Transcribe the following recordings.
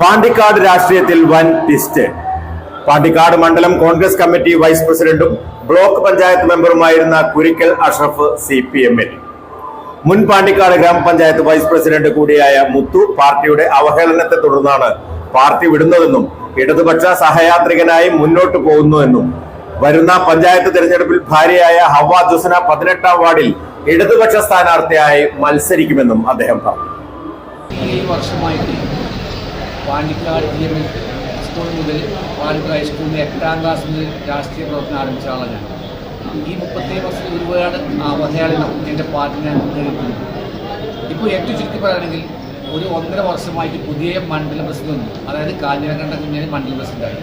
പാണ്ടിക്കാട് രാഷ്ട്രീയത്തിൽ വൻ ട്വിസ്റ്റ് പാണ്ടിക്കാട് മണ്ഡലം കോൺഗ്രസ് കമ്മിറ്റി വൈസ് പ്രസിഡന്റും ബ്ലോക്ക് പഞ്ചായത്ത് മെമ്പറുമായിരുന്ന കുരിക്കൽ അഷ്റഫ് സി പി എമ്മിൽ. മുൻ പാണ്ടിക്കാട് ഗ്രാമപഞ്ചായത്ത് വൈസ് പ്രസിഡന്റ് കൂടിയായ മുത്തു പാർട്ടിയുടെ അവഹേളനത്തെ തുടർന്നാണ് പാർട്ടി വിടുന്നതെന്നും ഇടതുപക്ഷ സഹയാത്രികനായി മുന്നോട്ട് പോകുന്നുവെന്നും. വരുന്ന പഞ്ചായത്ത് തെരഞ്ഞെടുപ്പിൽ ഭാര്യയായ ഹവ ജുസന പതിനെട്ടാം വാർഡിൽ ഇടതുപക്ഷ സ്ഥാനാർത്ഥിയായി മത്സരിക്കുമെന്നും അദ്ദേഹം പറഞ്ഞു. പാണ്ടിക്കാട് ജി എം സ്കൂൾ മുതൽ പാണ്ടിക്കാട് ഹൈസ്കൂളിൽ എട്ടാം ക്ലാസ് മുതൽ രാഷ്ട്രീയ പ്രവർത്തനം ആരംഭിച്ച ആളാണ് ഞാൻ. ഈ മുപ്പത്തേഴ് വർഷത്തിൽ ഒരുപാട് അവഹേളനം എന്റെ പാർട്ടി ഞാൻ നേരിട്ടുണ്ട് ഇപ്പോൾ ഏറ്റവും ചുരുക്കി പറയുകയാണെങ്കിൽ ഒരു ഒന്നര വർഷമായിട്ട് പുതിയ മണ്ഡലം പ്രസിഡന്റ് വന്നു. അതായത് കാഞ്ഞിരക്കണ്ട കുഞ്ഞാൻ മണ്ഡലം പ്രസിഡന്റായി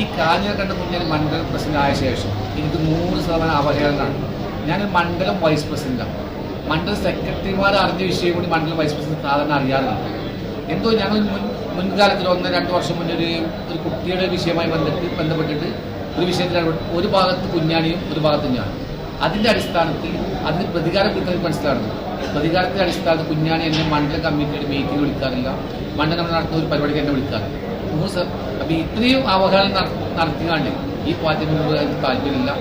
ഈ കാഞ്ഞിരക്കണ്ട കുഞ്ഞാൻ മണ്ഡലം പ്രസിഡന്റ് ആയ ശേഷം എനിക്ക് നൂറ് ശതമാനം അവഹേളനാണ് ഞാൻ മണ്ഡലം വൈസ് പ്രസിഡന്റാണ് മണ്ഡലം സെക്രട്ടറിമാർ അറിഞ്ഞ വിഷയം കൂടി മണ്ഡലം വൈസ് പ്രസിഡന്റ് സാധാരണ അറിയാറുണ്ട്. എന്തോ ഞങ്ങൾ മുൻ മുൻകാലത്തിൽ ഒന്ന് രണ്ട് വർഷം മുന്നേ ഒരു ഒരു കുട്ടിയുടെ വിഷയമായി ബന്ധപ്പെട്ട് ബന്ധപ്പെട്ടിട്ട് ഒരു വിഷയത്തിൽ ഒരു ഭാഗത്ത് കുഞ്ഞാണിയും ഒരു ഭാഗത്ത് ഞാനും. അതിന്റെ അടിസ്ഥാനത്തിൽ അതിന് പ്രതികാരം കിട്ടുന്നത് മനസ്സിലാണ് പ്രതികാരത്തിന്റെ അടിസ്ഥാനത്തിൽ കുഞ്ഞാണി എന്നെ മണ്ഡല കമ്മിറ്റിയുടെ മീറ്റിംഗ് വിളിക്കാറില്ല. മണ്ഡലം നമ്മൾ നടത്തുന്ന ഒരു പരിപാടിക്ക് എന്നെ വിളിക്കാറില്ല. മൂന്ന് സർ അപ്പം ഇത്രയും അവഹേളനം നട- നടത്തിക്കാണ്ട് ഈ പാർട്ടി മുന്നോട്ട് പോകാൻ താല്പര്യമില്ല.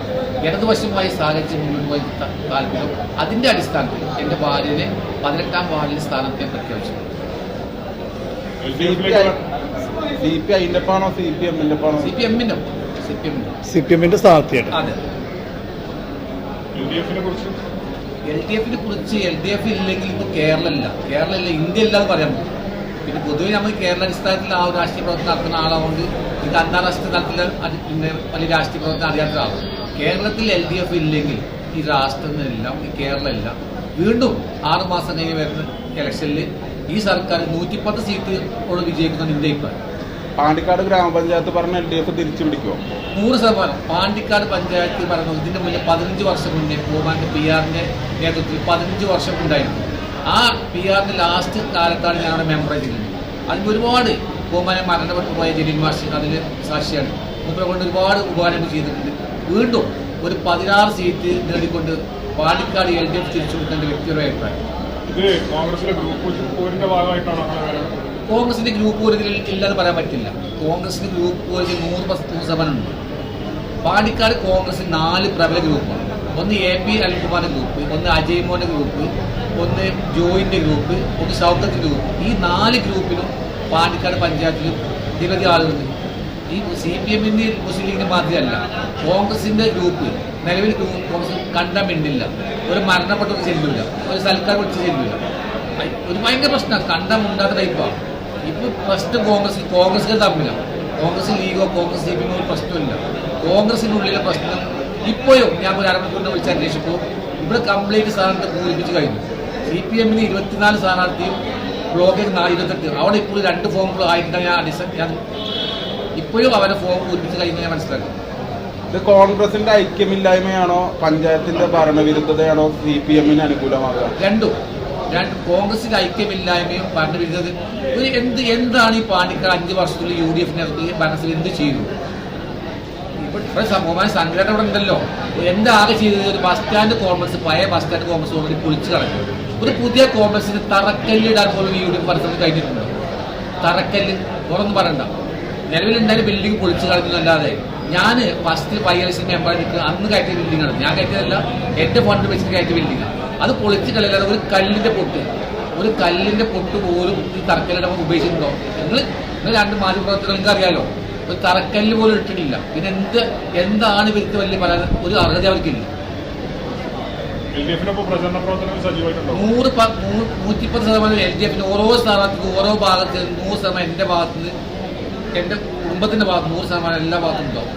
ഇടതുവശമായി സാഹചര്യം മുന്നോട്ട് പോയി താല്പര്യം. അതിന്റെ അടിസ്ഥാനത്തിൽ എന്റെ ഭാര്യനെ പതിനെട്ടാം വാർഡിൽ സ്ഥാനത്തെ പ്രഖ്യാപിച്ചു സി പി സി എമ്മിന്റെ ഒപ്പാണോ സി പി എമ്മിന്റെ സി പി എമ്മിന്റെ സി പി എമ്മിന്റെ സ്ഥാനാർത്ഥിയായിട്ട്. അതെ. യു ഡി എഫിനെ കുറിച്ച് എൽ ഡി എഫിനെ കുറിച്ച് എൽ ഡി എഫ് ഇല്ലെങ്കിൽ ഇപ്പൊ കേരളമില്ല. കേരളമില്ല ഇന്ത്യ ഇല്ലാന്ന് പറയാൻ പറ്റും പിന്നെ പൊതുവെ നമ്മൾ കേരള അടിസ്ഥാനത്തിൽ ആ ഒരു രാഷ്ട്രീയ പ്രവർത്തനം നടത്തുന്ന ആളാകൊണ്ട് ഇത് അന്താരാഷ്ട്ര തലത്തിൽ പിന്നെ വലിയ രാഷ്ട്രീയ പ്രവർത്തനം അറിയാത്ത ആളാണ് കേരളത്തിൽ എൽ ഡി എഫ് ഇല്ലെങ്കിൽ ഈ രാഷ്ട്രമെല്ലാം ഈ കേരളമില്ല. വീണ്ടും ആറ് മാസം കഴിഞ്ഞ് വരുന്ന ഇലക്ഷനിൽ ഈ സർക്കാർ നൂറ്റിപ്പത്ത് ഉള്ള വിജയിക്കുന്ന ഇപ്പം പാണ്ടിക്കാട് ഗ്രാമപഞ്ചായത്ത് പറഞ്ഞ എൽ ഡി എഫ് തിരിച്ചു പിടിക്കുമോ നൂറ് ശതമാനം. പാണ്ടിക്കാട് പഞ്ചായത്ത് പറഞ്ഞു ഇതിന്റെ മുന്നേ പതിനഞ്ച് വർഷം മുന്നേ പൂമാന്റെ പി ആറിന്റെ നേതൃത്വത്തിൽ പതിനഞ്ച് വർഷം ഉണ്ടായിരുന്നു. ആ പി ആറിന്റെ ലാസ്റ്റ് കാലത്താണ് ഞങ്ങളുടെ മെമ്പർ ചെയ്തത് അതിന് ഒരുപാട് പൂമാനെ മരണപ്പെട്ടു പോയ ജലീൽ മാഷി അതിൽ സാക്ഷിയാണ്. മുമ്പേ കൊണ്ട് ഒരുപാട് ഉപകാരങ്ങൾ ചെയ്തിട്ടുണ്ട്. വീണ്ടും ഒരു പതിനാറ് സീറ്റ് നേടിക്കൊണ്ട് പാണ്ടിക്കാട് എൽ ഡി എഫ് തിരിച്ചു കൊടുക്കേണ്ട വ്യക്തിയുടെ അഭിപ്രായം. കോൺഗ്രസിന്റെ ഗ്രൂപ്പ് പോരിൽ ഇല്ലെന്ന് പറയാൻ പറ്റില്ല. കോൺഗ്രസിന്റെ ഗ്രൂപ്പ് പോരിൽ മൂന്ന് ശതമാനം ഉണ്ട് പാണ്ടിക്കാട് കോൺഗ്രസിന് നാല് പ്രബല ഗ്രൂപ്പാണ്. ഒന്ന് എ പി അനിൽകുമാറിന്റെ ഗ്രൂപ്പ് ഒന്ന് അജയ് മോന്റെ ഗ്രൂപ്പ് ഒന്ന് ജോയിന്റെ ഗ്രൂപ്പ് ഒന്ന് ഷൗക്കത്തിന്റെ ഗ്രൂപ്പ്. ഈ നാല് ഗ്രൂപ്പിലും പാണ്ടിക്കാട് പഞ്ചായത്തിലും നിരവധി ആളുകളുണ്ട്. ഈ സി പി എമ്മിന്റെ മുസ്ലിം ലീഗിന്റെ മാതിരിയല്ല കോൺഗ്രസിന്റെ ഗ്രൂപ്പ് നിലവിൽ തോമസ് കണ്ട മിണ്ടില്ല. ഒരു മരണപ്പെട്ട ഒരു ചെല്ലില്ല ഒരു സൽക്കാർ വിളിച്ച് ചെല്ലില്ല ഒരു ഭയങ്കര പ്രശ്നമാണ് കണ്ട മുണ്ടാത്ത ടൈപ്പാണ് ഇപ്പൊ ഫസ്റ്റ് കോൺഗ്രസ് കോൺഗ്രസ് തമ്മിലാണ് കോൺഗ്രസ് ലീഗോ കോൺഗ്രസ് സി പി എമ്മോ പ്രശ്നമില്ല. കോൺഗ്രസിനുള്ളിലെ പ്രശ്നം ഇപ്പോഴും ഞാൻ ഒരു അരമണിക്കൂറിനെ വിളിച്ച് അന്വേഷിച്ചപ്പോൾ ഇവിടെ കംപ്ലീറ്റ് സ്ഥാനാർത്ഥി പൂരിപ്പിച്ച് കഴിഞ്ഞു. സി പി എമ്മിന് ഇരുപത്തിനാല് സ്ഥാനാർത്ഥിയും ബ്ലോക്കിൽ ഇരുപത്തെട്ട് അവിടെ ഇപ്പോൾ രണ്ട് ഫോമുകൾ ആയിട്ടുണ്ടെങ്കിൽ ഞാൻ ഞാൻ ഇപ്പോഴും അവരെ ഫോം പൂരിപ്പിച്ച് കഴിഞ്ഞ് ഞാൻ മനസ്സിലാക്കി ഇത് കോൺഗ്രസിന്റെ ഐക്യമില്ലായ്മയാണോ പഞ്ചായത്തിന്റെ ഭരണവിരുദ്ധതയാണോ സി പി എമ്മിന് അനുകൂലമാകുക? രണ്ടും. രണ്ട് കോൺഗ്രസിന്റെ ഐക്യമില്ലായ്മയും ഭരണവിരുദ്ധത ഒരു എന്ത് എന്താണ് ഈ പാണ്ടിക്കാട് അഞ്ച് വർഷത്തിൽ യു ഡി എഫിനെ ഭരണത്തിൽ എന്ത് ചെയ്തു? ഇവിടെ സമൂഹമായ സംഘടന ഇവിടെ ഉണ്ടല്ലോ. എന്താകെ ചെയ്തത്? ഒരു ബസ് സ്റ്റാൻഡ് കോംപ്ലക്സ് പഴയ ബസ് സ്റ്റാൻഡ് കോംപ്ലക്സ് ഓൾറെഡി പൊളിച്ചു കളഞ്ഞു. ഒരു പുതിയ കോംപ്ലക്സിന് തറക്കല്ലിടാൻ പോലും യു ഡി എഫ് പരിസരത്ത് കഴിഞ്ഞിട്ടുണ്ടോ. തറക്കല്ല് തുറന്ന് പറയണ്ട. നിലവിലുണ്ടായാലും ബിൽഡിംഗ് പൊളിച്ചു കളഞ്ഞതല്ലാതെ ഞാൻ ഫസ്റ്റ് ഫൈവ് മെമ്പർ നിൽക്കുക. അന്ന് കയറ്റിയ ബിൽഡിംഗ് ആണ്. ഞാൻ കയറ്റിയതല്ല എന്റെ ഫണ്ട് വെച്ചിട്ട് കയറ്റിയ ബിൽഡിംഗ് അത് പൊളിച്ച് കളയല്ലാതെ ഒരു കല്ലിന്റെ പൊട്ട്. ഒരു കല്ലിന്റെ പൊട്ട് പോലും ഈ തറക്കല്ലിടമ്പോൾ ഉപയോഗിച്ചിട്ടുണ്ടോ? നിങ്ങൾ നിങ്ങൾ രണ്ട് മാധ്യമപ്രവർത്തകർ നിങ്ങൾക്ക് അറിയാലോ. ഒരു തറക്കല്ല് പോലും ഇട്ടിട്ടില്ല. പിന്നെ എന്ത് എന്താണ് ഇവർക്ക് വലിയ പല ഒരു അർഹത അവർക്കില്ല. നൂറ് നൂറ്റിപ്പത് നൂറ്റിപ്പത്ത് ശതമാനം എൽ ഡി എഫിന് ഓരോ സ്ഥാനാർത്ഥിക്കും ഓരോ ഭാഗത്ത് നൂറ് ശതമാനം എന്റെ ഭാഗത്ത് നിന്ന് എന്റെ കുടുംബത്തിന്റെ ഭാഗത്ത് നൂറ് ശതമാനം എല്ലാ ഭാഗത്തും ഉണ്ടാവും.